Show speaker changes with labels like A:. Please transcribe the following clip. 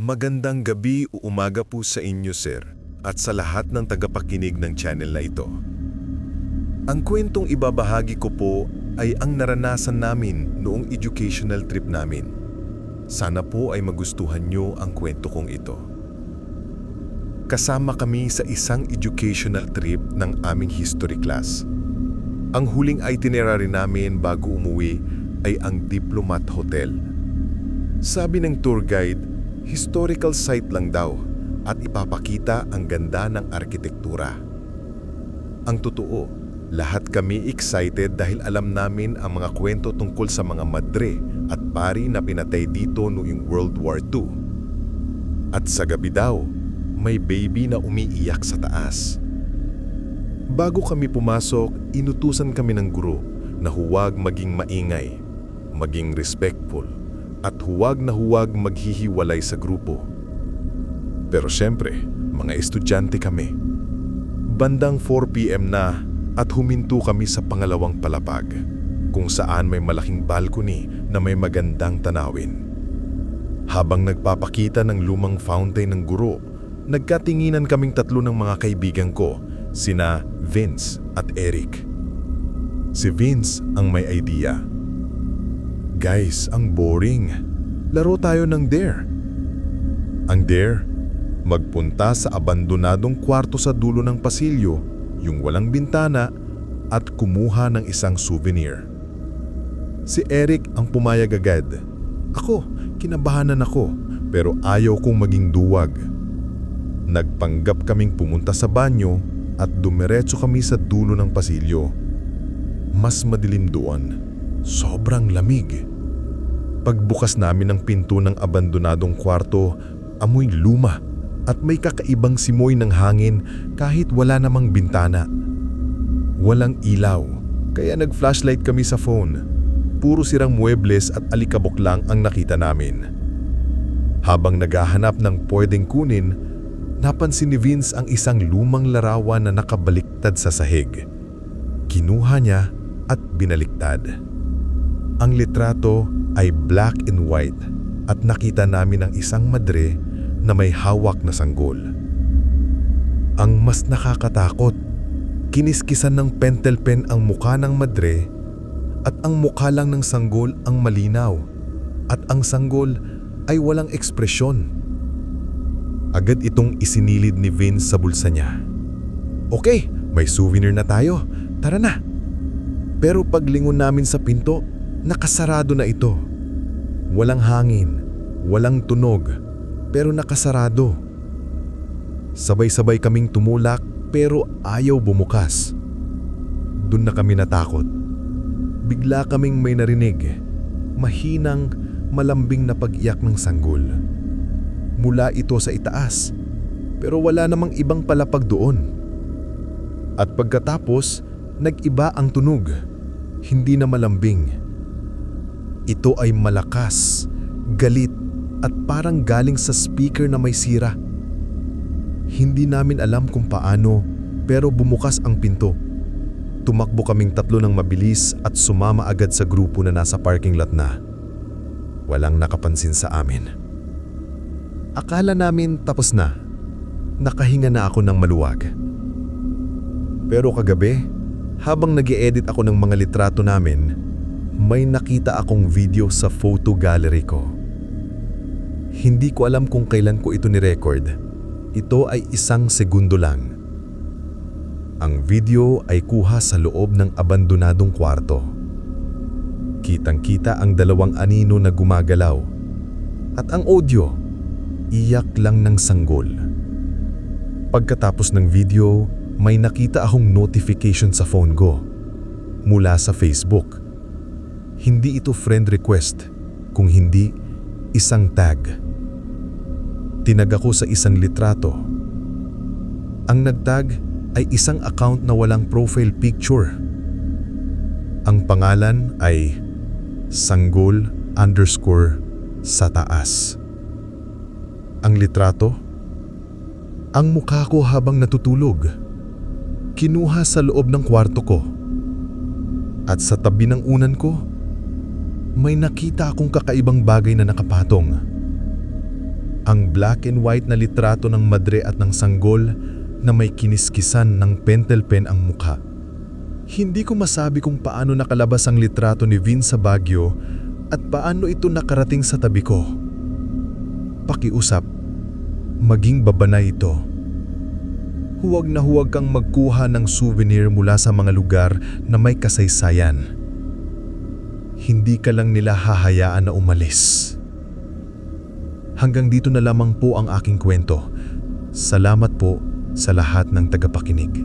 A: Magandang gabi o umaga po sa inyo, sir, at sa lahat ng tagapakinig ng channel na ito. Ang kwentong ibabahagi ko po ay ang naranasan namin noong educational trip namin. Sana po ay magustuhan nyo ang kwento kong ito. Kasama kami sa isang educational trip ng aming history class. Ang huling itinerary namin bago umuwi ay ang Diplomat Hotel. Sabi ng tour guide, historical site lang daw at ipapakita ang ganda ng arkitektura. Ang totoo, lahat kami excited dahil alam namin ang mga kwento tungkol sa mga madre at pari na pinatay dito noong World War II. At sa gabi daw, may baby na umiiyak sa taas. Bago kami pumasok, inutusan kami ng guro na huwag maging maingay, maging respectful, at huwag na huwag maghihiwalay sa grupo. Pero siyempre, mga estudyante kami. Bandang 4pm na at huminto kami sa pangalawang palapag, kung saan may malaking balcony na may magandang tanawin. Habang nagpapakita ng lumang fountain ng guro, nagkatinginan kaming tatlo ng mga kaibigan ko, sina Vince at Eric. Si Vince ang may idea. Guys, ang boring. Laro tayo ng dare. Ang dare? Magpunta sa abandonadong kwarto sa dulo ng pasilyo, yung walang bintana, at kumuha ng isang souvenir. Si Eric ang pumayag agad. Ako, kinabahanan ako, pero ayaw kong maging duwag. Nagpanggap kaming pumunta sa banyo at dumiretso kami sa dulo ng pasilyo. Mas madilim doon. Sobrang lamig. Pagbukas namin ng pinto ng abandonadong kwarto, amoy luma at may kakaibang simoy ng hangin kahit wala namang bintana. Walang ilaw, kaya nag-flashlight kami sa phone. Puro sirang muebles at alikabok lang ang nakita namin. Habang naghahanap ng pwedeng kunin, napansin ni Vince ang isang lumang larawan na nakabaliktad sa sahig. Kinuha niya at binaliktad. Ang litrato ay black and white at nakita namin ang isang madre na may hawak na sanggol. Ang mas nakakatakot, kiniskisan ng pentel pen ang mukha ng madre at ang mukha lang ng sanggol ang malinaw at ang sanggol ay walang ekspresyon. Agad itong isinilid ni Vince sa bulsa niya. Okay, may souvenir na tayo. Tara na. Pero paglingon namin sa pinto, nakasarado na ito. Walang hangin, walang tunog, pero nakasarado. Sabay-sabay kaming tumulak pero ayaw bumukas. Doon na kami natakot. Bigla kaming may narinig. Mahinang, malambing na pag-iyak ng sanggol. Mula ito sa itaas, pero wala namang ibang palapag doon. At pagkatapos, nag-iba ang tunog. Hindi na malambing. Ito ay malakas, galit at parang galing sa speaker na may sira. Hindi namin alam kung paano pero bumukas ang pinto. Tumakbo kaming tatlo ng mabilis at sumama agad sa grupo na nasa parking lot na. Walang nakapansin sa amin. Akala namin tapos na. Nakahinga na ako ng maluwag. Pero kagabi, habang nag edit ako ng mga litrato namin, may nakita akong video sa photo gallery ko. Hindi ko alam kung kailan ko ito ni-record. Ito ay isang segundo lang. Ang video ay kuha sa loob ng abandonadong kwarto. Kitang-kita ang dalawang anino na gumagalaw. At ang audio, iyak lang ng sanggol. Pagkatapos ng video, may nakita akong notification sa phone ko mula sa Facebook. Hindi ito friend request, kung hindi isang tag. Tinag ako sa isang litrato. Ang nagtag ay isang account na walang profile picture. Ang pangalan ay Sanggol underscore sa taas. Ang litrato? Ang mukha ko habang natutulog. Kinuha sa loob ng kwarto ko. At sa tabi ng unan ko, may nakita akong kakaibang bagay na nakapatong. Ang black and white na litrato ng madre at ng sanggol na may kiniskisan ng pentel pen ang mukha. Hindi ko masabi kung paano nakalabas ang litrato ni Vin sa Baguio at paano ito nakarating sa tabi ko. Pakiusap, maging babanay ito. Huwag na huwag kang magkuha ng souvenir mula sa mga lugar na may kasaysayan. Hindi ka lang nila hahayaan na umalis. Hanggang dito na lamang po ang aking kwento. Salamat po sa lahat ng tagapakinig.